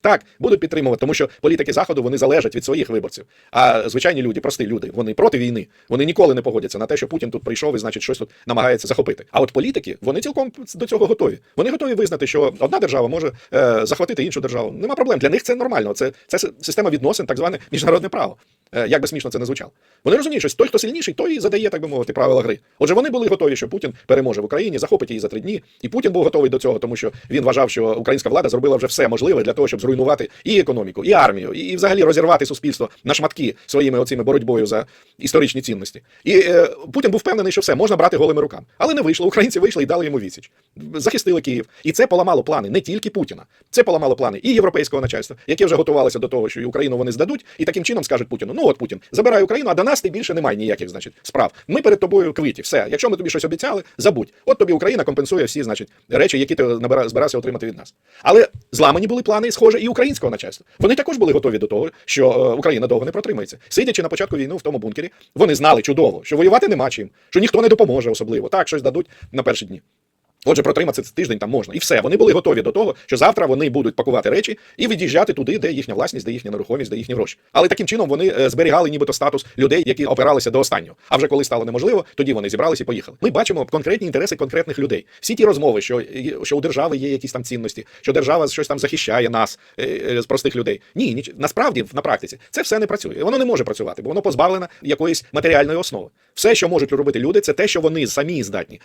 Так, будуть підтримувати, тому що політики заходу вони залежать від своїх виборців. А звичайні люди, прості люди, вони проти війни. Вони ніколи не погодяться на те, що Путін тут прийшов і значить щось тут намагається захопити. А от політики вони цілком до цього готові. Вони готові визнати, що одна держава може е, захватити іншу державу. Нема проблем. Для них це нормально. Це, це система відносин, так зване міжнародне право. Е, як би смішно це не звучало. Вони розуміють, що той, хто сильніший, той і задає, так би мовити, правила гри. Отже, вони були готові, що Путін переможе в Україні, захопить її за три дні. І Путін був готовий до цього, тому що він вважав, що українська влада зробила вже все можливе для того, щоб зруйнувати і економіку, і армію, і, взагалі розірвати суспільство на шматки своїми оцими боротьбою за історичні цінності. І е, Путін був впевнений, що все можна брати голими руками. Але не вийшло. Українці вийшли і дали йому відсіч. Захистили Київ. І це поламало плани не тільки Путіна. Це поламало плани і європейського начальства, яке вже готувалося до того, що і Україну вони здадуть, і таким чином скажуть Путіну: ну от Путін, забирай Україну, а до нас ти більше немає ніяких, значить, справ. Ми перед тобою квиті. Все. Якщо ми тобі щось обіцяли, забудь. От тобі Україна компенсує всі, значить, речі, які ти набира- збирався отримати від нас. Але зламані були плани, схоже, і українського начальства. Вони також були готові до того, що е, Україна довго не протримається. Сидячи на початку війни в тому бункері, вони знали чудово, що воювати нема чим, що ніхто не допоможе особливо. Так, щось дадуть на перші дні. Отже, протриматися тиждень там можна. І все. Вони були готові до того, що завтра вони будуть пакувати речі і від'їжджати туди, де їхня власність, де їхня нерухомість, де їхні гроші. Але таким чином вони е, зберігали нібито статус людей, які опиралися до останнього. А вже коли стало неможливо, тоді вони зібралися і поїхали. Ми бачимо конкретні інтереси конкретних людей. Всі ті розмови, що, що у держави є якісь там цінності, що держава щось там захищає нас е, е, з простих людей. Ні, ніч... насправді на практиці це все не працює. Воно не може працювати, бо воно позбавлено якоїсь матеріальної основи. Все, що можуть робити люди, це те, що вони самі здатні